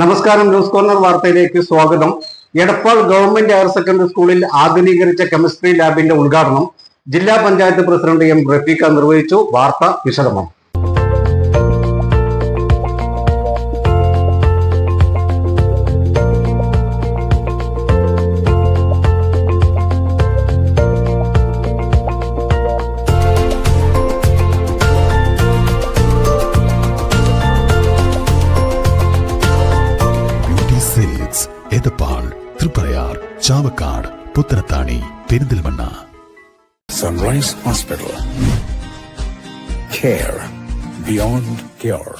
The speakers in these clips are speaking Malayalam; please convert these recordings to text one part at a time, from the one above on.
നമസ്കാരം ന്യൂസ് കോർണർ വാർത്തയിലേക്ക് സ്വാഗതം. എടപ്പാൾ ഗവൺമെന്റ് ഹയർ സെക്കൻഡറി സ്കൂളിൽ ആധുനീകരിച്ച കെമിസ്ട്രി ലാബിന്റെ ഉദ്ഘാടനം ജില്ലാ പഞ്ചായത്ത് പ്രസിഡന്റ് എം റഫീഖ നിർവഹിച്ചു. വാർത്ത വിശദമാണ്. Silks Edappal Thriprayar Chavakkad Puthanathani Perinthalmanna Sunrise Hospital. Care beyond cure.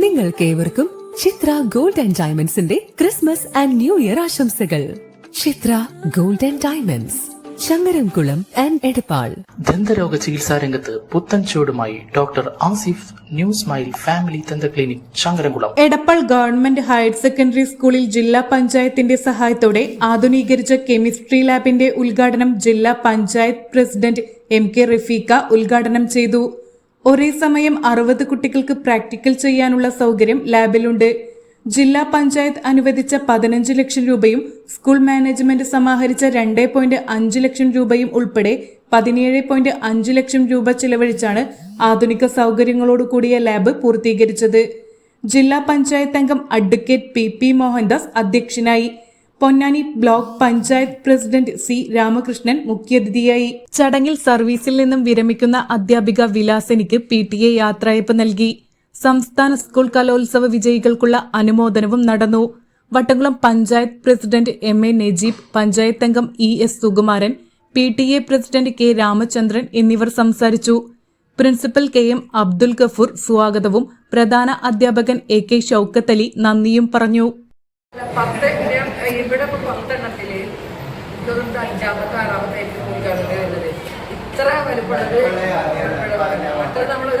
നിങ്ങൾക്കേവർക്കും ചിത്ര ഗോൾഡ് ആൻഡ് ഡയമണ്ട്സിന്റെ ക്രിസ്മസ് ആൻഡ് ന്യൂ ഇയർ ആശംസകൾ ചിത്ര gold and diamonds Changaramkulam and Edappal. ദന്തരോഗ ചികിത്സാ രംഗത്ത് പുത്തൻ ചുവടുമായി doctor Asif new smile family ദന്ത clinic Shankarankulam. Edappal government higher secondary സ്കൂളിൽ ജില്ലാ പഞ്ചായത്തിന്റെ സഹായത്തോടെ ആധുനീകരിച്ച കെമിസ്ട്രി ലാബിന്റെ ഉദ്ഘാടനം ജില്ലാ panchayat president M K Rafeeqa ഉദ്ഘാടനം ചെയ്തു. ഒരേ സമയം അറുപത് കുട്ടികൾക്ക് പ്രാക്ടിക്കൽ ചെയ്യാനുള്ള സൗകര്യം ലാബിലുണ്ട്. ജില്ലാ പഞ്ചായത്ത് അനുവദിച്ച പതിനഞ്ച് ലക്ഷം രൂപയും സ്കൂൾ മാനേജ്മെന്റ് സമാഹരിച്ച രണ്ട് പോയിന്റ് അഞ്ച് ലക്ഷം രൂപയും ഉൾപ്പെടെ പതിനേഴ് പോയിന്റ് അഞ്ച് ലക്ഷം രൂപ ചിലവഴിച്ചാണ് ആധുനിക സൗകര്യങ്ങളോട് കൂടിയ ലാബ് പൂർത്തീകരിച്ചത്. ജില്ലാ പഞ്ചായത്ത് അംഗം അഡ്വക്കേറ്റ് പി പി മോഹൻദാസ് അധ്യക്ഷനായി. Ponnani block panchayat president C Ramakrishnan മുഖ്യാതിഥിയായി. ചടങ്ങിൽ സർവീസിൽ നിന്നും വിരമിക്കുന്ന അധ്യാപിക വിലാസനിക്ക് പി ടി എ യാത്രയപ്പ് നൽകി. സംസ്ഥാന സ്കൂൾ കലോത്സവ വിജയികൾക്കുള്ള അനുമോദനവും നടന്നു. Vattamkulam panchayat president M A Najeeb panchayat അംഗം E S Sukumaran P T A president K Ramachandran എന്നിവർ സംസാരിച്ചു. Principal K M Abdul Gafoor സ്വാഗതവും പ്രധാന അധ്യാപകൻ എ കെ ഷൌക്കത്ത് അലി നന്ദിയും പറഞ്ഞു. ഇവിടെ ഇവിടെ പത്തെണ്ണത്തിൽ ഇതൊന്നും അഞ്ചാമത്തെ ആറാമത്തെ എനിക്ക് ഉദ്ഘാടനം വരുന്നത് ഇത്ര വലുപ്പമുള്ളത്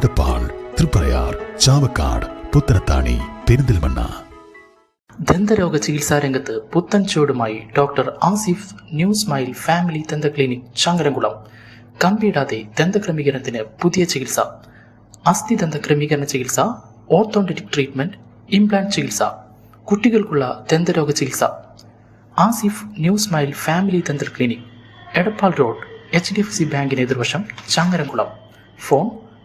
എടപ്പാൾ തൃപ്രയാർ ചാവക്കാട് പുത്തനത്താണി പെരിന്തൽമണ്ണ. ദന്തരോഗ ചികിത്സാ രംഗത്ത് പുത്തൻ ചുവടുമായി doctor Asif new smile family ദന്ത ക്ലിനിക് ചങ്ങരംകുളം. കമ്പിയിടാതെ ദന്തക്രമീകരണത്തിന് പുതിയ ചികിത്സ. അസ്ഥി ദന്ത ക്രമീകരണ ചികിത്സ ഓർത്തോണ്ടറ്റിക് ട്രീറ്റ്മെന്റ് ഇംപ്ലാന്റ് ചികിത്സ. കുട്ടികൾക്കുള്ള ദന്തരോഗ ചികിത്സ. ആസിഫ് ന്യൂ സ്മൈൽ ഫാമിലി ദന്ത clinic Edappal road H D F C ബാങ്കിന് എതിർവശം Changaramkulam. Phone